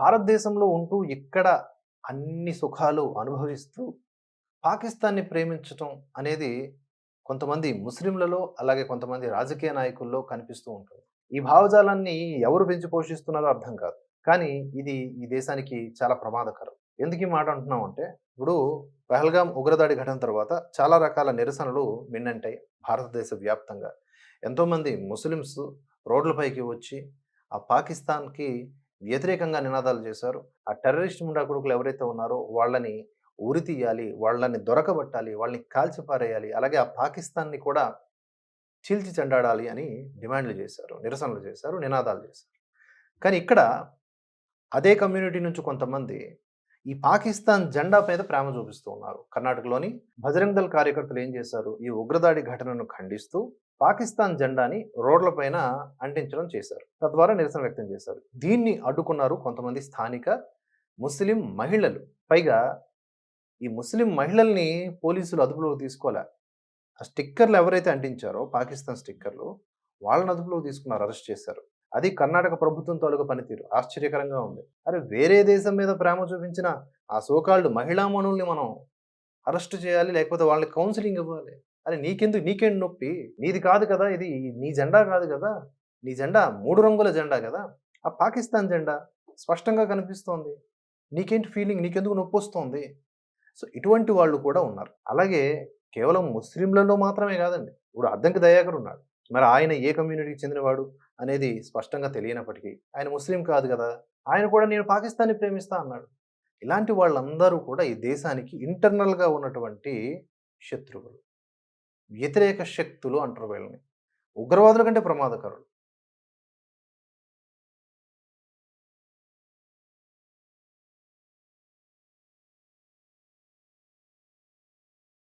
భారతదేశంలో ఉంటూ ఇక్కడ అన్ని సుఖాలు అనుభవిస్తూ పాకిస్తాన్ని ప్రేమించటం అనేది కొంతమంది ముస్లింలలో అలాగే కొంతమంది రాజకీయ నాయకుల్లో కనిపిస్తూ ఉంటుంది. ఈ భావజాలాన్ని ఎవరు పెంచి పోషిస్తున్నారో అర్థం కాదు. కానీ ఇది ఈ దేశానికి చాలా ప్రమాదకరం. ఎందుకు ఈ మాట అంటున్నాం అంటే ఇప్పుడు పహల్గాం ఉగ్రదాడి ఘటన తర్వాత చాలా రకాల నిరసనలు మిన్నంటాయి భారతదేశ వ్యాప్తంగా. ఎంతోమంది ముస్లిమ్స్ రోడ్లపైకి వచ్చి ఆ పాకిస్తాన్కి వ్యతిరేకంగా నినాదాలు చేశారు. ఆ టెర్రరిస్ట్ ముండా కొడుకులు ఎవరైతే ఉన్నారో వాళ్ళని ఉరి తీయాలి వాళ్ళని దొరకబట్టాలి వాళ్ళని కాల్చిపారేయాలి అలాగే ఆ పాకిస్తాన్ని కూడా చీల్చి చెండాడాలి అని డిమాండ్లు చేశారు నిరసనలు చేశారు నినాదాలు చేశారు. కానీ ఇక్కడ అదే కమ్యూనిటీ నుంచి కొంతమంది ఈ పాకిస్తాన్ జెండా మీద ప్రేమ చూపిస్తూ ఉన్నారు. కర్ణాటకలోని బజరంగ్ దళ్ కార్యకర్తలు ఏం చేశారు? ఈ ఉగ్రదాడి ఘటనను ఖండిస్తూ పాకిస్తాన్ జెండాని రోడ్లపైన అంటించడం చేశారు. తద్వారా నిరసన వ్యక్తం చేశారు. దీన్ని అడ్డుకున్నారు కొంతమంది స్థానిక ముస్లిం మహిళలు. పైగా ఈ ముస్లిం మహిళల్ని పోలీసులు అదుపులోకి తీసుకోలే. ఆ స్టిక్కర్లు ఎవరైతే అంటించారో పాకిస్తాన్ స్టిక్కర్లు వాళ్ళని అదుపులోకి తీసుకున్నారు అరెస్ట్ చేశారు. అది కర్ణాటక ప్రభుత్వం తాలూకా పనితీరు. ఆశ్చర్యకరంగా ఉంది. అరే వేరే దేశం మీద ప్రేమ చూపించిన ఆ సోకాళ్ళు మహిళా మనుల్ని మనం అరెస్ట్ చేయాలి లేకపోతే వాళ్ళకి కౌన్సిలింగ్ ఇవ్వాలి? అరే నీకెందుకు నీకేంటి నొప్పి? నీది కాదు కదా ఇది నీ జెండా కాదు కదా నీ జెండా మూడు రంగుల జెండా కదా ఆ పాకిస్తాన్ జెండా స్పష్టంగా కనిపిస్తోంది. నీకేంటి ఫీలింగ్? నీకెందుకు నొప్పి వస్తుంది? సో ఇటువంటి వాళ్ళు కూడా ఉన్నారు. అలాగే కేవలం ముస్లింలలో మాత్రమే కాదండి. ఇప్పుడు అద్దంకి దయాకర్ ఉన్నాడు. మరి ఆయన ఏ కమ్యూనిటీకి చెందినవాడు అనేది స్పష్టంగా తెలియనప్పటికీ ఆయన ముస్లిం కాదు కదా ఆయన కూడా నేను పాకిస్తాన్ని ప్రేమిస్తా అన్నాడు. ఇలాంటి వాళ్ళందరూ కూడా ఈ దేశానికి ఇంటర్నల్గా ఉన్నటువంటి శత్రువులు. వ్యతిరేక శక్తులు అంటారు వీళ్ళని. ఉగ్రవాదుల కంటే ప్రమాదకరులు.